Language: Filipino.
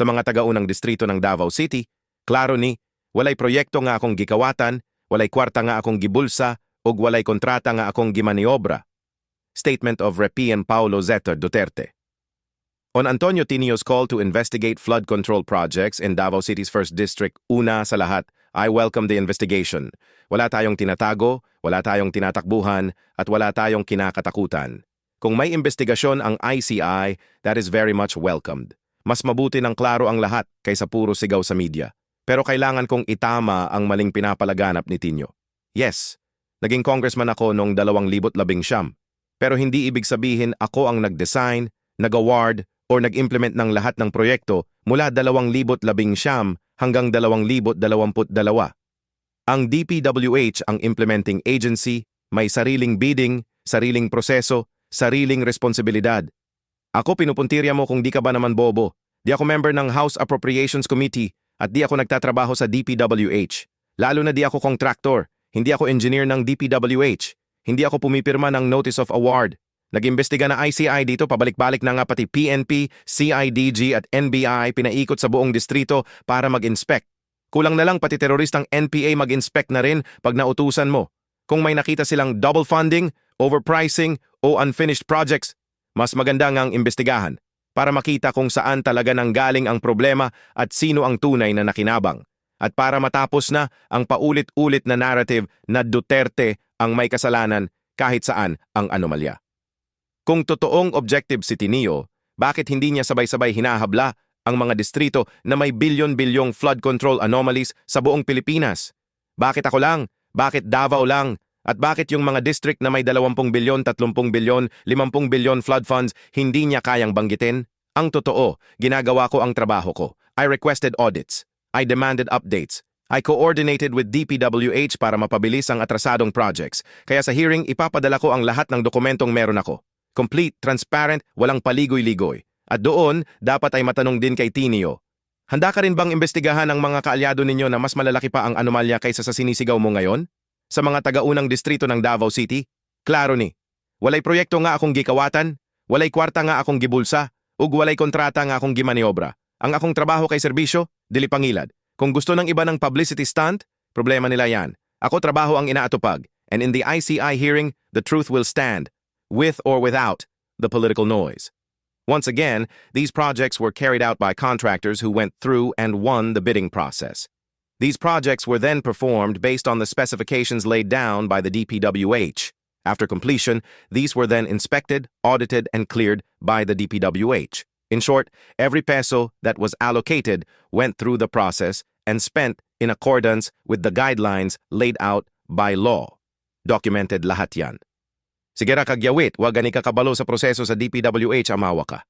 Sa mga tagaunang distrito ng Davao City, klaro ni, walay proyekto nga akong gikawatan, walay kwarta nga akong gibulsa, ug walay kontrata nga akong gimaniobra. Statement of Repian Paulo Zetter Duterte. On Antonio Tinio's call to investigate flood control projects in Davao City's first district, una sa lahat, I welcome the investigation. Wala tayong tinatago, wala tayong tinatakbuhan, at wala tayong kinakatakutan. Kung may investigasyon ang ICI, that is very much welcomed. Mas mabuti ng klaro ang lahat kaysa puro sigaw sa media. Pero kailangan kong itama ang maling pinapalaganap ni Tinio. Yes, naging congressman ako noong 2019. Pero hindi ibig sabihin ako ang nag-design, nag-award, or nag-implement ng lahat ng proyekto mula 2019 hanggang 2022. Ang DPWH ang implementing agency, may sariling bidding, sariling proseso, sariling responsibilidad. Ako pinupuntirya mo kung di ka ba naman bobo. Di ako member ng House Appropriations Committee at di ako nagtatrabaho sa DPWH. Lalo na di ako contractor, hindi ako engineer ng DPWH. Hindi ako pumipirma ng Notice of Award. Nag-imbestiga na ICI dito, pabalik-balik na nga pati PNP, CIDG at NBI pinaikot sa buong distrito para mag-inspect. Kulang na lang pati teroristang NPA mag-inspect na rin pag nautusan mo. Kung may nakita silang double funding, overpricing o unfinished projects, mas maganda ngang imbestigahan para makita kung saan talaga nanggaling ang problema at sino ang tunay na nakinabang. At para matapos na ang paulit-ulit na narrative na Duterte ang may kasalanan kahit saan ang anomalya. Kung totoong objective si Tinio, bakit hindi niya sabay-sabay hinahabla ang mga distrito na may bilyon-bilyong flood control anomalies sa buong Pilipinas? Bakit ako lang? Bakit Davao lang? At bakit yung mga district na may 20 bilyon, 30 bilyon, 50 bilyon flood funds hindi niya kayang banggitin? Ang totoo, ginagawa ko ang trabaho ko. I requested audits. I demanded updates. I coordinated with DPWH para mapabilis ang atrasadong projects. Kaya sa hearing, ipapadala ko ang lahat ng dokumentong meron ako. Complete, transparent, walang paligoy-ligoy. At doon, dapat ay matanong din kay Tinio. Handa ka rin bang imbestigahan ang mga kaalyado ninyo na mas malalaki pa ang anomalya kaysa sa sinisigaw mo ngayon? Sa mga tagaunang distrito ng Davao City? Klaro ni. Walay proyekto nga akong gikawatan, walay kwarta nga akong gibulsa, ug walay kontrata nga akong gimaniobra. Ang akong trabaho kay serbisyo, dili pangilad. Kung gusto ng iba ng publicity stunt, problema nila yan. Ako trabaho ang inaatupag, and in the ICI hearing, the truth will stand with or without the political noise. Once again, these projects were carried out by contractors who went through and won the bidding process. These projects were then performed based on the specifications laid down by the DPWH. After completion, these were then inspected, audited, and cleared by the DPWH. In short, every peso that was allocated went through the process and spent in accordance with the guidelines laid out by law. Documented lahat yan. Sige ra kagyawit, wag gani ka kabalo sa proseso sa DPWH amawa ka.